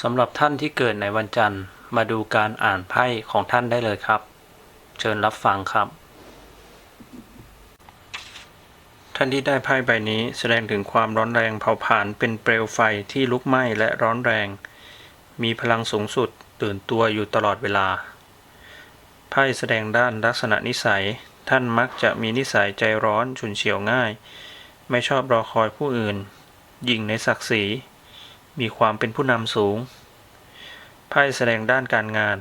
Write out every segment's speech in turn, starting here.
สำหรับท่านที่เกิดในวันจันทร์ มาดูการอ่านไพ่ของท่านได้เลยครับ เชิญรับฟังครับ ท่านที่ได้ไพ่ใบนี้แสดงถึงความร้อนแรงเผาผลาญเป็นเปลวไฟที่ลุกไหม้และร้อนแรง มีพลังสูงสุดตื่นตัวอยู่ตลอดเวลา ไพ่แสดงด้านลักษณะนิสัย ท่านมักจะมีนิสัยใจร้อนฉุนเฉียวง่าย ไม่ชอบรอคอยผู้อื่น ยิ่งในศักดิ์ศรี มีความเป็นผู้นำสูง ไพ่แสดงด้านการงาน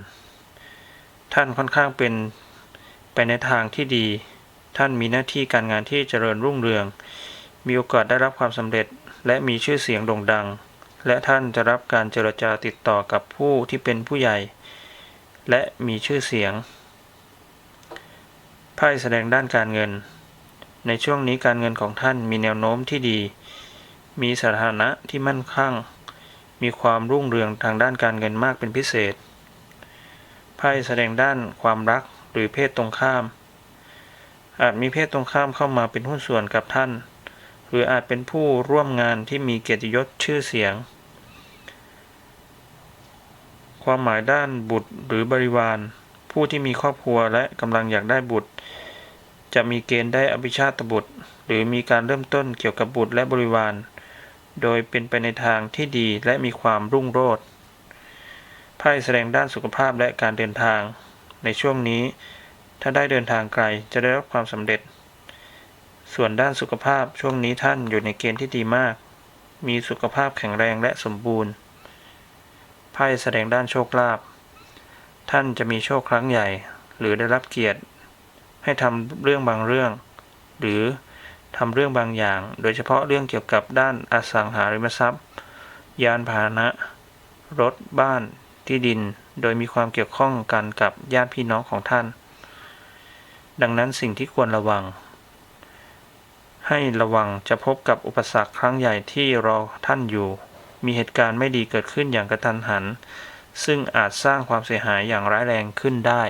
ท่านค่อนข้างเป็นไปในทางที่ดี ท่านมีหน้าที่การงานที่เจริญรุ่งเรือง มีโอกาสได้รับความสำเร็จและมีชื่อเสียงโด่งดัง และท่านจะรับการเจรจาติดต่อกับผู้ที่เป็นผู้ใหญ่ และมีชื่อเสียง ไพ่แสดงด้านการเงิน ในช่วงนี้การเงินของท่านมีแนวโน้มที่ดี มีสถานะที่มั่นคง มีความรุ่งเรืองทางด้านการเงินมากเป็นพิเศษ ไพ่แสดงด้านความรักหรือเพศตรงข้าม อาจมีเพศตรงข้ามเข้ามาเป็นหุ้นส่วนกับท่าน หรืออาจเป็นผู้ร่วมงานที่มีเกียรติยศชื่อเสียง ความหมายด้านบุตรหรือบริวาร ผู้ที่มีครอบครัวและกำลังอยากได้บุตร จะมีเกณฑ์ได้อภิชาตบุตร หรือมีการเริ่มต้นเกี่ยวกับบุตรและบริวาร โดยเป็นไปในทางที่ดีและมีความรุ่งโรจน์ไพ่แสดงด้านสุขภาพและการเดินทาง ในช่วงนี้ ถ้าได้เดินทางไกลจะได้รับความสำเร็จ ส่วนด้านสุขภาพช่วงนี้ท่านอยู่ในเกณฑ์ที่ดีมาก มีสุขภาพแข็งแรงและสมบูรณ์ไพ่แสดงด้านโชคลาภท่านจะมีโชคครั้งใหญ่ หรือได้รับเกียรติ ให้ทำเรื่องบางเรื่อง หรือ ทำเรื่องบางอย่าง โดยเฉพาะเรื่องเกี่ยวกับด้านอสังหาริมทรัพย์ ยานพาหนะ รถ บ้าน ที่ดิน โดยมีความเกี่ยวข้องกันกับญาติพี่น้องของท่าน ดังนั้นสิ่งที่ควรระวัง ให้ระวังจะพบกับอุปสรรคครั้งใหญ่ที่รอท่านอยู่ มีเหตุการณ์ไม่ดีเกิดขึ้นอย่างกระทันหัน ซึ่งอาจสร้างความเสียหายอย่างร้ายแรงขึ้นได้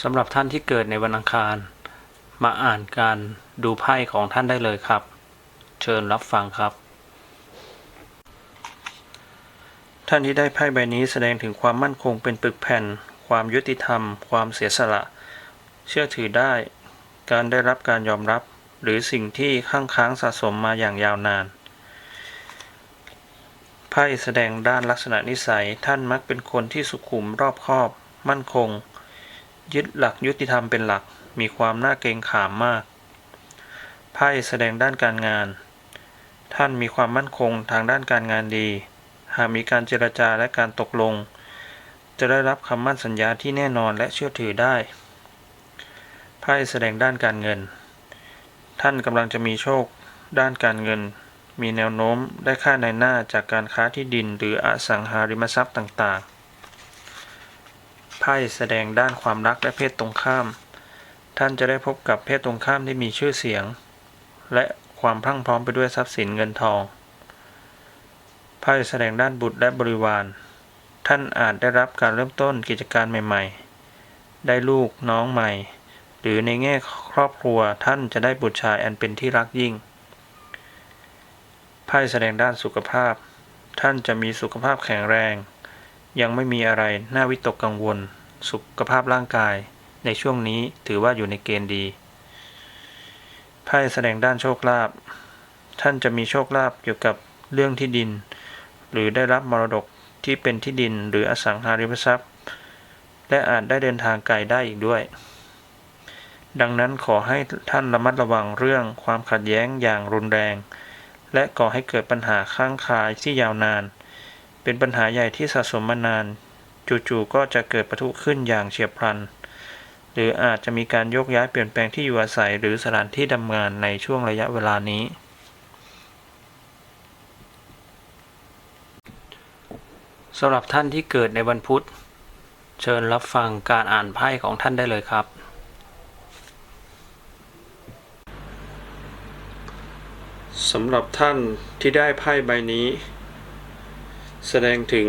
สำหรับท่านที่เกิดในวันอังคาร มาอ่านการดูไพ่ของท่านได้เลยครับ เชิญรับฟังครับ ท่านที่ได้ไพ่ใบนี้แสดงถึงความมั่นคงเป็นปึกแผ่น ความยุติธรรม ความเสียสละ เชื่อถือได้ การได้รับการยอมรับ หรือสิ่งที่ข้างค้างสะสมมาอย่างยาวนาน ไพ่แสดงด้านลักษณะนิสัย ท่านมักเป็นคนที่สุขุมรอบคอบ มั่นคง ยึดหลักยุติธรรมเป็นหลัก มีความน่าเกรงขามมาก ไพ่แสดงด้านการงาน ท่านมีความมั่นคงทางด้านการงานดี หากมีการเจรจาและการตกลง จะได้รับคำมั่นสัญญาที่แน่นอนและเชื่อถือได้ ไพ่แสดงด้านการเงิน ท่านกำลังจะมีโชคด้านการเงิน มีแนวโน้มได้ค่าในหน้าจากการค้าที่ดินหรืออสังหาริมทรัพย์ต่างๆไพ่แสดงด้านความรักและเพศตรงข้าม ท่านจะได้พบกับเพศตรงข้ามที่มีชื่อเสียง และความพรั่งพร้อมไปด้วยทรัพย์สินเงินทองไพ่แสดงด้านบุตรและบริวาร ท่านอาจได้รับการเริ่มต้นกิจการใหม่ ๆ ได้ลูกน้องใหม่ หรือในแง่ครอบครัวท่านจะได้บุตรชายอันเป็นที่รักยิ่งไพ่แสดงด้านสุขภาพ ท่านจะมีสุขภาพแข็งแรง ยังไม่มีอะไรน่าวิตกกังวล สุขภาพร่างกาย ในช่วงนี้ถือว่าอยู่ในเกณฑ์ดีไพ่แสดงด้านโชคลาภท่านจะมีโชคลาภเกี่ยวกับเรื่องที่ดิน หรือได้รับมรดกที่เป็นที่ดินหรืออสังหาริมทรัพย์ และอาจได้เดินทางไกลได้อีกด้วย ดังนั้นขอให้ท่านระมัดระวังเรื่องความขัดแย้งอย่างรุนแรง และก่อให้เกิดปัญหาข้างคายที่ยาวนาน เป็นปัญหาใหญ่ที่สะสมมานาน จู่ๆก็จะเกิดประทุขึ้นอย่างเฉียบพลัน หรืออาจจะมีการยกย้ายเปลี่ยนแปลงที่อยู่อาศัยหรือสถานที่ทำงานในช่วงระยะเวลานี้ สำหรับท่านที่เกิดในวันพุธ เชิญรับฟังการอ่านไพ่ของท่านได้เลยครับ สำหรับท่านที่ได้ไพ่ใบนี้ แสดงถึง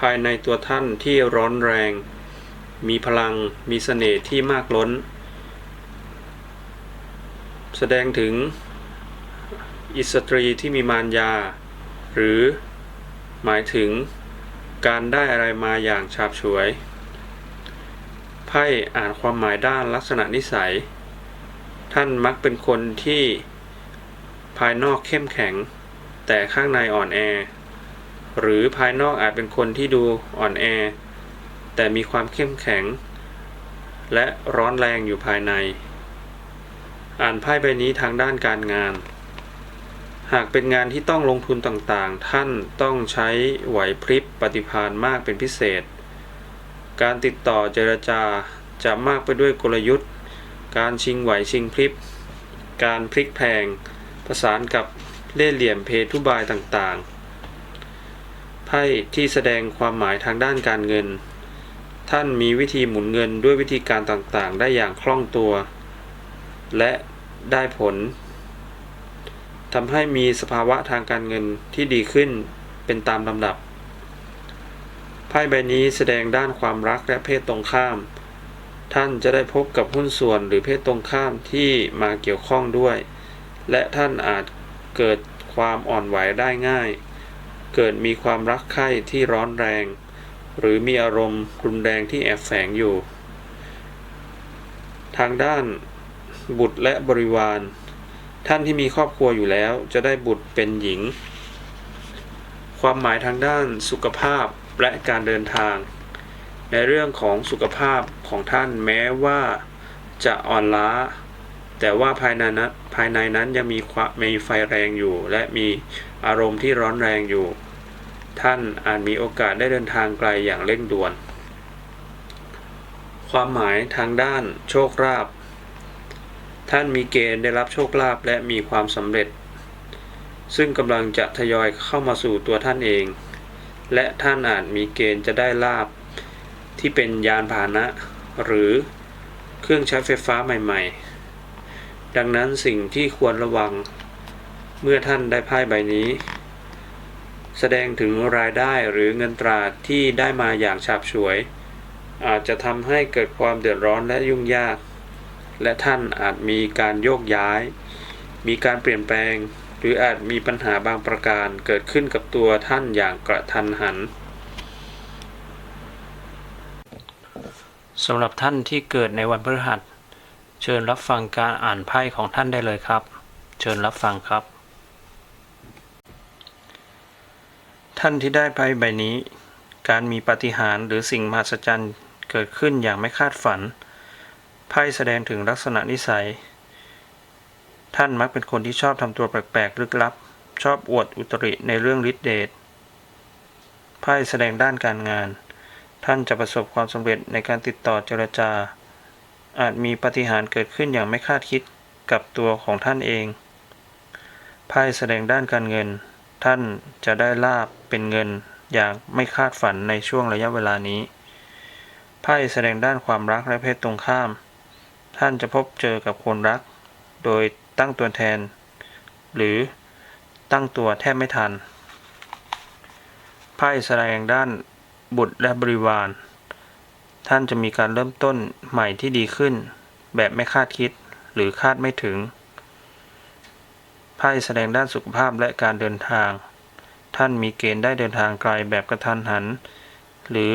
ภายในตัวท่านที่ร้อนแรง มีพลังมีเสน่ห์ที่มากล้น แสดงถึงอิสตรีที่มีมารยา หรือหมายถึงการได้อะไรมาอย่างฉาบฉวย ไพ่อ่านความหมายด้านลักษณะนิสัย ท่านมักเป็นคนที่ภายนอกเข้มแข็ง แต่ข้างในอ่อนแอ หรือภายนอกอาจเป็นคนที่ดูอ่อนแอ แต่มีความเข้มแข็ง และร้อนแรงอยู่ภายใน อ่านไพ่ใบนี้ทางด้านการงาน หากเป็นงานที่ต้องลงทุนต่างๆ ท่านต้องใช้ไหวพริบปฏิภาณมากเป็นพิเศษ การติดต่อเจรจาจะมากไปด้วยกลยุทธ์ การชิงไหวชิงพริบ การพลิกแพงประสานกับเล่ห์เหลี่ยมเพทุบายต่างๆ ไพ่ที่แสดงความหมายทางด้านการเงิน ท่านมีวิธีหมุนเงินด้วยวิธีการต่างๆ ได้อย่างคล่องตัว และได้ผลทำให้มีสภาวะทางการเงินที่ดีขึ้นเป็นตามลำดับ ไพ่ใบนี้แสดงด้านความรักและเพศตรงข้าม ท่านจะได้พบกับหุ้นส่วนหรือเพศตรงข้ามที่มาเกี่ยวข้องด้วย และท่านอาจเกิดความอ่อนไหวได้ง่าย เกิดมีความรักใคร่ที่ร้อนแรง หรือมีอารมณ์รุนแรงที่แอบแฝงอยู่ ทางด้านบุตรและบริวาร ท่านที่มีครอบครัวอยู่แล้ว จะได้บุตรเป็นหญิง ความหมายทางด้านสุขภาพและการเดินทาง ในเรื่องของสุขภาพของท่านแม้ว่าจะอ่อนล้า แต่ว่าภายในนั้นภายในนั้นยังมีความมีไฟแรงอยู่ และมีอารมณ์ที่ร้อนแรงอยู่ ท่านอาจมีโอกาสได้เดินทางไกลอย่างเร่งด่วน ความหมายทางด้านโชคลาภ ท่านมีเกณฑ์ได้รับโชคลาภและมีความสำเร็จ ซึ่งกำลังจะทยอยเข้ามาสู่ตัวท่านเอง และท่านอาจมีเกณฑ์จะได้ลาบที่เป็นยานพาหนะ หรือเครื่องใช้ไฟฟ้าใหม่ ๆ ดังนั้นสิ่งที่ควรระวัง เมื่อท่านได้ไพ่ใบนี้ แสดงถึงรายได้หรือเงินตราที่ได้มาอย่างฉาบฉวย อาจจะทำให้เกิดความเดือดร้อนและยุ่งยาก และท่านอาจมีการโยกย้าย มีการเปลี่ยนแปลง หรืออาจมีปัญหาบางประการเกิดขึ้นกับตัวท่านอย่างกระทันหันสำหรับท่านที่เกิดในวันพฤหัส เชิญรับฟังการอ่านไพ่ของท่านได้เลยครับ เชิญรับฟังครับ ท่านที่ได้ไพ่ใบนี้ การมีปาฏิหาริย์หรือสิ่งมหัศจรรย์เกิดขึ้นอย่างไม่คาดฝัน ไพ่แสดงถึงลักษณะนิสัย ท่านมักเป็นคนที่ชอบทำตัวแปลกๆลึกลับ ชอบอวดอุตริในเรื่องฤทธิเดช ไพ่แสดงด้านการงาน ท่านจะประสบความสำเร็จในการติดต่อเจรจา อาจมีปาฏิหารย์เกิดขึ้นอย่างไม่คาดคิดกับตัวของท่านเอง ไพ่แสดงด้านการเงิน ท่านจะได้ลาบเป็นเงินอย่างไม่คาดฝันในช่วงระยะเวลานี้ไพ่แสดงด้านความรักและเพศตรงข้าม ท่านจะพบเจอกับคนรัก โดยตั้งตัวแทน หรือตั้งตัวแทบไม่ทันไพ่แสดงด้านบุตรและบริวาร ท่านจะมีการเริ่มต้นใหม่ที่ดีขึ้น แบบไม่คาดคิดหรือคาดไม่ถึง ไพ่แสดงด้านสุขภาพและการเดินทาง ท่านมีเกณฑ์ได้เดินทางไกลแบบกระทันหัน หรือ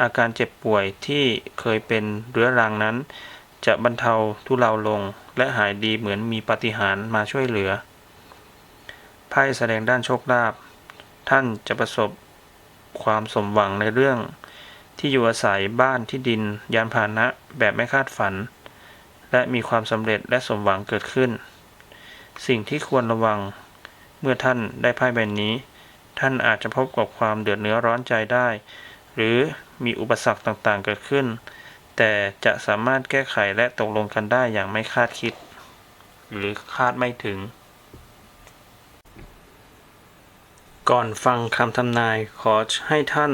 อาการเจ็บป่วยที่เคยเป็นเรื้อรังนั้น จะบรรเทาทุเลาลง และหายดีเหมือนมีปาฏิหาริย์มาช่วยเหลือ ไพ่แสดงด้านโชคลาภ ท่านจะประสบความสมหวังในเรื่อง ที่อยู่อาศัยบ้านที่ดิน ยานพาหนะแบบไม่คาดฝัน และมีความสำเร็จและสมหวังเกิดขึ้น สิ่งที่ควรระวัง เมื่อท่านได้ไพ่ใบนี้ ท่านอาจจะพบกับความเดือดเนื้อร้อนใจได้ หรือมีอุปสรรคต่างๆเกิดขึ้น แต่จะสามารถแก้ไขและตกลงกันได้อย่างไม่คาดคิด หรือคาดไม่ถึง ก่อนฟังคำทำนายขอให้ท่าน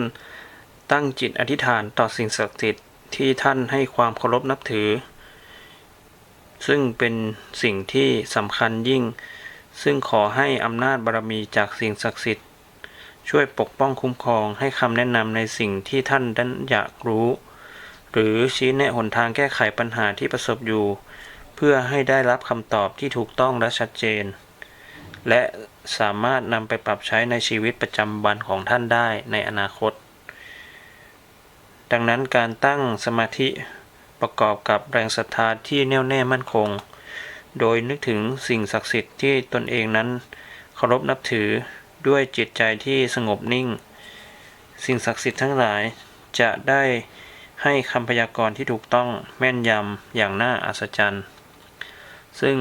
ตั้งจิตอธิษฐานต่อสิ่งศักดิ์สิทธิ์ที่ท่านให้ความเคารพนับถือ ซึ่งเป็นสิ่งที่สำคัญยิ่ง ซึ่งขอให้อำนาจบารมีจากสิ่งศักดิ์สิทธิ์ ช่วยปกป้องคุ้มครองให้คำแนะนำในสิ่งที่ท่านนั้นอยากรู้ หรือชี้แนะหนทางแก้ไขปัญหาที่ประสบอยู่ เพื่อให้ได้รับคำตอบที่ถูกต้องและชัดเจน และสามารถนำไปปรับใช้ในชีวิตประจำวันของท่านได้ในอนาคต ดังนั้นการตั้งสมาธิ ประกอบกับแรงศรัทธาที่แน่วแน่มั่นคง โดยนึกถึงสิ่งศักดิ์สิทธิ์ที่ตนเองนั้นเคารพนับถือด้วยจิตใจที่สงบนิ่ง สิ่งศักดิ์สิทธิ์ทั้งหลายจะได้ให้คำพยากรณ์ที่ถูกต้องแม่นยำอย่างน่าอัศจรรย์ ซึ่ง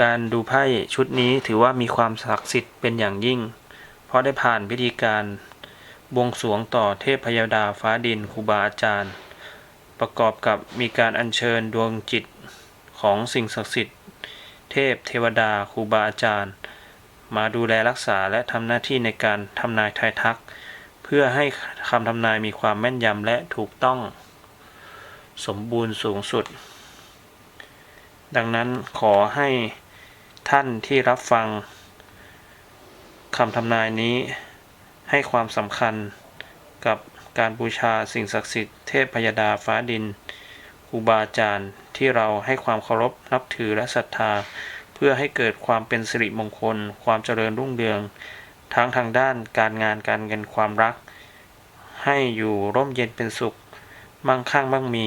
การดูไพ่ชุดนี้ถือว่ามีความศักดิ์สิทธิ์เป็นอย่างยิ่ง เพราะได้ผ่านพิธีการบวงสรวงต่อเทพพยดาฟ้าดินครูบาอาจารย์ ประกอบกับมีการอัญเชิญดวงจิตของสิ่งศักดิ์สิทธิ์ เทพเทวดาครูบาอาจารย์ มาดูแลรักษาและทำหน้าที่ในการทำนายทายทัก เพื่อให้คำทำนายมีความแม่นยำและถูกต้อง สมบูรณ์สูงสุด ดังนั้นขอให้ท่านที่รับฟังคำทำนายนี้ให้ความสำคัญกับ การบูชาสิ่งศักดิ์สิทธิ์เทพพยดาฟ้าดินครูบาอาจารย์ที่เราให้ความเคารพนับถือและศรัทธา เพื่อให้เกิดความเป็นสิริมงคล ความเจริญรุ่งเรือง ทั้งทางด้านการงานการเงินความรัก ให้อยู่ร่มเย็นเป็นสุข มั่งคั่งมั่งมี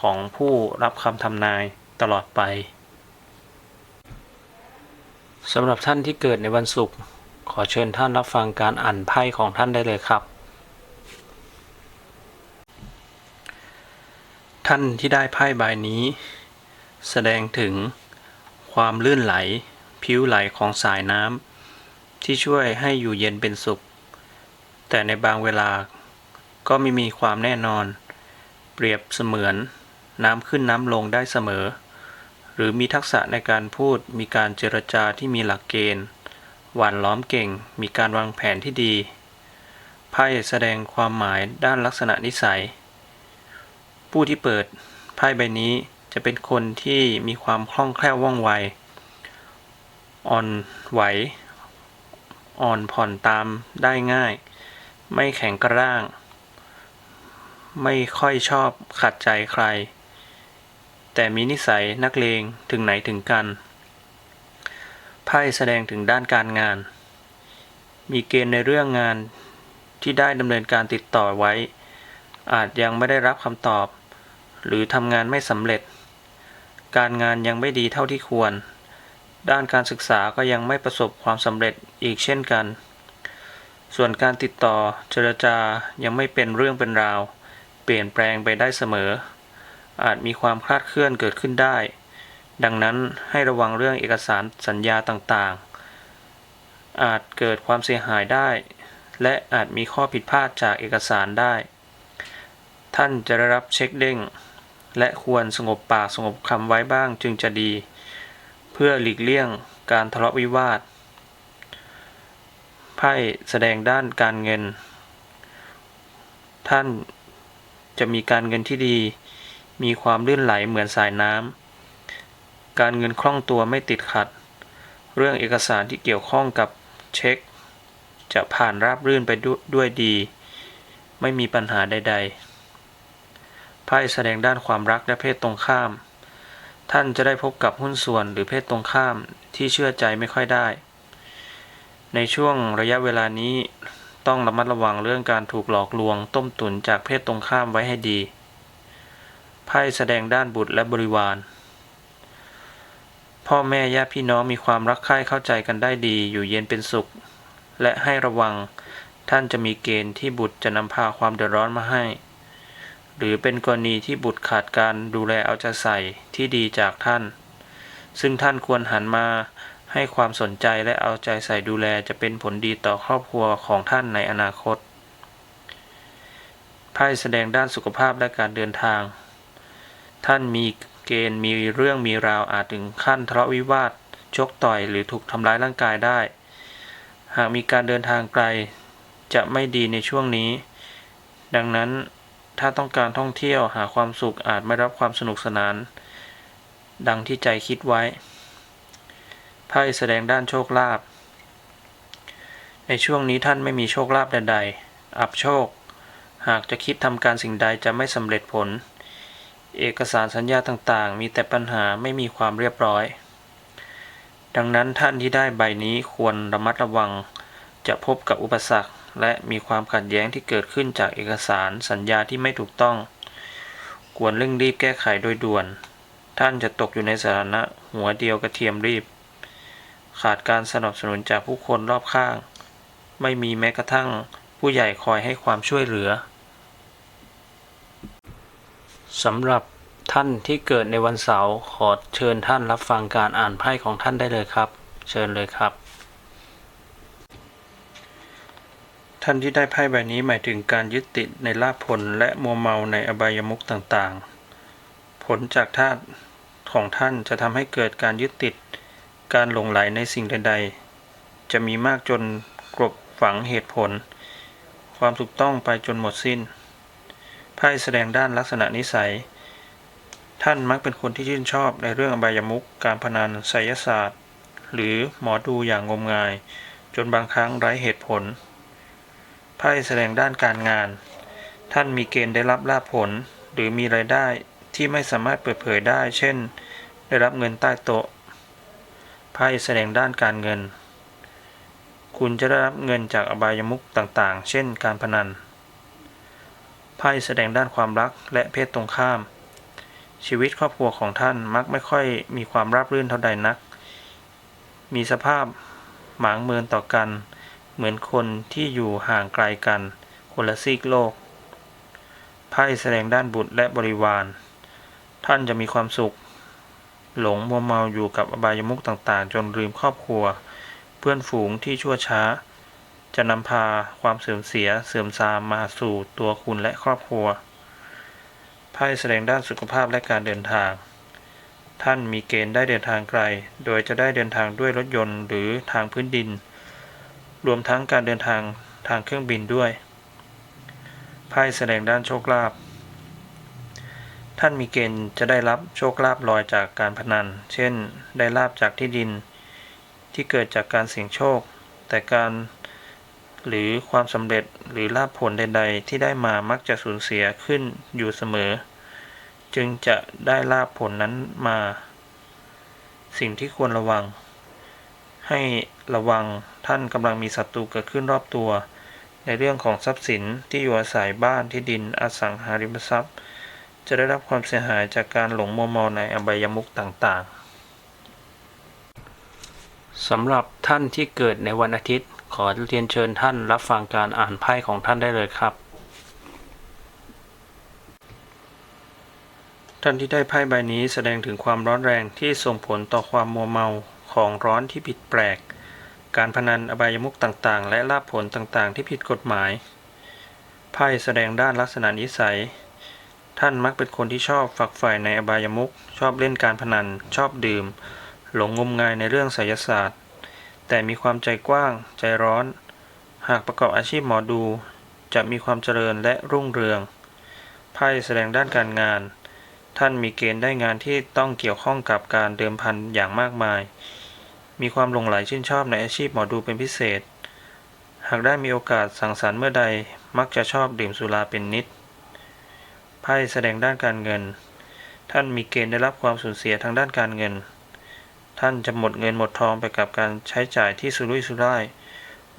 ของผู้รับคำทำนายตลอดไปสำหรับท่านที่เกิดในวันศุกร์ขอเชิญท่านรับฟังการอ่านไพ่ของท่านได้เลยครับ ท่านที่ได้ไพ่ใบนี้ แสดงถึงความลื่นไหล ผิวไหลของสายน้ำที่ช่วยให้อยู่เย็นเป็นสุข แต่ในบางเวลาก็ไม่มีความแน่นอน เปรียบเสมือนน้ำขึ้นน้ำลงได้เสมอ หรือมีทักษะในการพูดมีการเจรจาที่มีหลักเกณฑ์ หวานล้อมเก่ง มีการวางแผนที่ดีไพ่แสดงความหมายด้านลักษณะนิสัย ผู้ที่เปิดไพ่ใบนี้จะเป็นคนที่มีความคล่องแคล่วว่องไว อ่อนไหว อ่อนผ่อนตามได้ง่าย ไม่แข็งกระด้าง ไม่ค่อยชอบขัดใจใคร แต่มีนิสัยนักเลงถึงไหนถึงกัน ไพ่แสดงถึงด้านการงาน มีเกณฑ์ในเรื่องงานที่ได้ดำเนินการติดต่อไว้ อาจยังไม่ได้รับคำตอบ หรือทำงานไม่สำเร็จ การงานยังไม่ดีเท่าที่ควร ด้านการศึกษาก็ยังไม่ประสบความสำเร็จอีกเช่นกัน ส่วนการติดต่อเจรจายังไม่เป็นเรื่องเป็นราว เปลี่ยนแปลงไปได้เสมอ อาจมีความคลาดเคลื่อนเกิดขึ้นได้ ดังนั้นให้ระวังเรื่องเอกสารสัญญาต่างๆ อาจเกิดความเสียหายได้ และอาจมีข้อผิดพลาดจากเอกสารได้ท่านจะได้รับเช็คเด้ง และควรสงบปากสงบคำไว้บ้างจึงจะดี เพื่อหลีกเลี่ยงการทะเลาะวิวาท ไพ่แสดงด้านการเงิน ท่านจะมีการเงินที่ดี มีความลื่นไหลเหมือนสายน้ำ การเงินคล่องตัวไม่ติดขัด เรื่องเอกสารที่เกี่ยวข้องกับเช็ค จะผ่านราบรื่นไปด้วยด้วยดีไม่มีปัญหาใด ๆ พ่แสดงด้านความรักและเพศตรงข้าม ท่านจะได้พบกับหุ้นส่วนหรือเพศตรงข้ามที่เชื่อใจไม่ค่อยได้ ในช่วงระยะเวลานี้ต้องระมัดระวังเรื่องการถูกหลอกลวงต้มตุ๋นจากเพศตรงข้ามไว้ให้ดี ไพ่แสดงด้านบุตรและบริวาร พ่อแม่ญาติพี่น้องมีความรักใคร่เข้าใจกันได้ดีอยู่เย็นเป็นสุข และให้ระวังท่านจะมีเกณฑ์ที่บุตรจะนำพาความเดือดร้อนมาให้ หรือเป็นกรณีที่บุตรขาดการดูแลเอาใจใส่ที่ดีจากท่าน ซึ่งท่านควรหันมาให้ความสนใจและเอาใจใส่ดูแลจะเป็นผลดีต่อครอบครัวของท่านในอนาคตไพ่แสดงด้านสุขภาพและการเดินทาง ท่านมีเกณฑ์มีเรื่องมีราวอาจถึงขั้นทะเลาะวิวาท ชกต่อยหรือถูกทำร้ายร่างกายได้ หากมีการเดินทางไกล จะไม่ดีในช่วงนี้ ดังนั้น ถ้าต้องการท่องเที่ยวหาความสุขอาจไม่รับความสนุกสนาน ดังที่ใจคิดไว้ไพ่แสดงด้านโชคลาภในช่วงนี้ท่านไม่มีโชคลาภใดๆ อับโชค หากจะคิดทำการสิ่งใดจะไม่สำเร็จผล เอกสารสัญญาต่างๆ มีแต่ปัญหาไม่มีความเรียบร้อย ดังนั้นท่านที่ได้ใบนี้ควรระมัดระวังจะพบกับอุปสรรค และมีความขัดแย้งที่เกิดขึ้นจากเอกสารสัญญาที่ไม่ถูกต้อง ควรเร่งรีบแก้ไขโดยด่วน ท่านจะตกอยู่ในสถานะหัวเดียวกระเทียมรีบ ขาดการสนับสนุนจากผู้คนรอบข้าง ไม่มีแม้กระทั่งผู้ใหญ่คอยให้ความช่วยเหลือสำหรับท่านที่เกิดในวันเสาร์ขอเชิญท่านรับฟังการอ่านไพ่ของท่านได้เลยครับ เชิญเลยครับ ท่านที่ได้ไพ่ใบนี้หมายถึงการยึดติดในลาภผลและมัวเมาในอบายมุขต่างๆ ผลจากธาตุของท่านจะทำให้เกิดการยึดติด การหลงไหลในสิ่งใด ๆ จะมีมากจนกลบฝังเหตุผล ความถูกต้องไปจนหมดสิ้น ไพ่แสดงด้านลักษณะนิสัย ท่านมักเป็นคนที่ชื่นชอบในเรื่องอบายมุขการพนันไสยศาสตร์ หรือหมอดูอย่างงมงาย จนบางครั้งไร้เหตุผล ไพ่แสดงด้านการงาน ท่านมีเกณฑ์ได้รับลาภผล หรือมีรายได้ที่ไม่สามารถเปิดเผยได้ เช่น ได้รับเงินใต้โต๊ะ ไพ่แสดงด้านการเงิน คุณจะได้รับเงินจากอบายมุขต่างๆ เช่น การพนัน ไพ่แสดงด้านความรักและเพศตรงข้าม ชีวิตครอบครัวของท่านมักไม่ค่อยมีความราบรื่นเท่าใดนัก มีสภาพหมางเมินต่อกัน เหมือนคนที่อยู่ห่างไกลกัน คนละซีกโลก ไพ่แสดงด้านบุตรและบริวาร ท่านจะมีความสุข หลงมัวเมาอยู่กับอบายมุขต่างๆ จนลืมครอบครัว เพื่อนฝูงที่ชั่วช้า จะนำพาความเสื่อมเสียเสื่อมทรามมาสู่ตัวคุณและครอบครัว ไพ่แสดงด้านสุขภาพและการเดินทางท่านมีเกณฑ์ได้เดินทางไกล โดยจะได้เดินทางด้วยรถยนต์หรือทางพื้นดิน รวมทั้งการเดินทางทางเครื่องบินด้วย ไพ่แสดงด้านโชคลาภ ท่านมีเกณฑ์จะได้รับโชคลาภลอยจากการพนัน เช่น ได้ลาบจากที่ดิน ที่เกิดจากการเสี่ยงโชค แต่การหรือความสำเร็จหรือลาภผลใดๆ ที่ได้มามักจะสูญเสียขึ้นอยู่เสมอ จึงจะได้ลาภผลนั้นมา สิ่งที่ควรระวัง ให้ระวังท่านกำลังมีศัตรูเกิดขึ้นรอบตัว ในเรื่องของทรัพย์สินที่อยู่อาศัยบ้านที่ดินอสังหาริมทรัพย์ จะได้รับความเสียหายจากการหลงมัวเมาในอบายมุขต่างๆสำหรับท่านที่เกิดในวันอาทิตย์ ขอเรียนเชิญท่านรับฟังการอ่านไพ่ของท่านได้เลยครับ ท่านที่ได้ไพ่ใบนี้แสดงถึงความร้อนแรงที่ส่งผลต่อความมัวเมา ของร้อนที่ผิดแปลก การพนันอบายมุขต่างๆ และลาภผลต่างๆ ที่ผิดกฎหมาย ไพ่แสดงด้านลักษณะนิสัย ท่านมักเป็นคนที่ชอบฝักใฝ่ในอบายมุขชอบเล่นการพนัน ชอบดื่ม หลงงมงายในเรื่องไสยศาสตร์ แต่มีความใจกว้าง ใจร้อน หากประกอบอาชีพหมอดู จะมีความเจริญและรุ่งเรือง ไพ่แสดงด้านการงานท่านมีเกณฑ์ได้งานที่ต้องเกี่ยวข้องกับการเดิมพันอย่างมากมาย มีความหลงไหลชื่นชอบในอาชีพหมอดูเป็นพิเศษ หากได้มีโอกาสสังสรรค์เมื่อใดมักจะชอบดื่มสุราเป็นนิด ไพ่แสดงด้านการเงิน ท่านมีเกณฑ์ได้รับความสูญเสียทางด้านการเงิน ท่านจะหมดเงินหมดทองไปกับการใช้จ่ายที่สุรุ่ยสุร่าย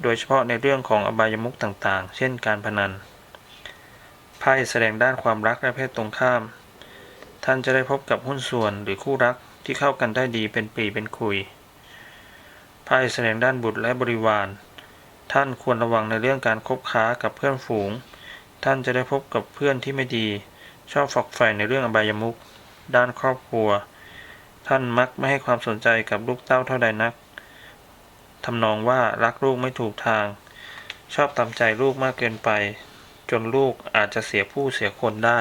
โดยเฉพาะในเรื่องของอบายมุขต่างๆ เช่นการพนัน ไพ่แสดงด้านความรักและเพศตรงข้าม ท่านจะได้พบกับหุ้นส่วนหรือคู่รักที่เข้ากันได้ดีเป็นปีเป็นคุย ไพ่แสดงด้านบุตรและบริวาร ท่านควรระวังในเรื่องการคบค้ากับเพื่อนฝูง ท่านจะได้พบกับเพื่อนที่ไม่ดี ชอบฝักใฝ่ในเรื่องอบายมุขด้านครอบครัว ท่านมักไม่ให้ความสนใจกับลูกเต้าเท่าใดนักทำนองว่ารักลูกไม่ถูกทาง ชอบตามใจลูกมากเกินไป จนลูกอาจจะเสียผู้เสียคนได้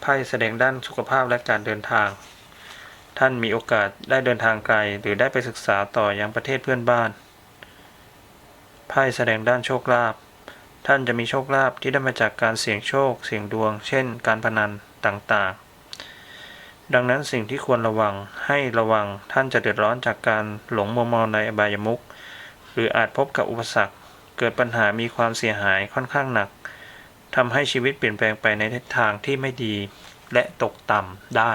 ไพ่แสดงด้านสุขภาพและการเดินทาง ท่านมีโอกาสได้เดินทางไกล หรือได้ไปศึกษาต่อยังประเทศเพื่อนบ้านไพ่แสดงด้านโชคลาภท่านจะมีโชคลาภที่ได้มาจากการเสี่ยงโชค เสี่ยงดวง เช่น การพนันต่างๆ ดังนั้นสิ่งที่ควรระวังให้ระวังท่านจะเดือดร้อนจากการหลงมัวเมาในอบายมุขหรืออาจพบกับอุปสรรค เกิดปัญหามีความเสียหายค่อนข้างหนักทำให้ชีวิตเปลี่ยนแปลงไปในทิศทางที่ไม่ดีและตกต่ำได้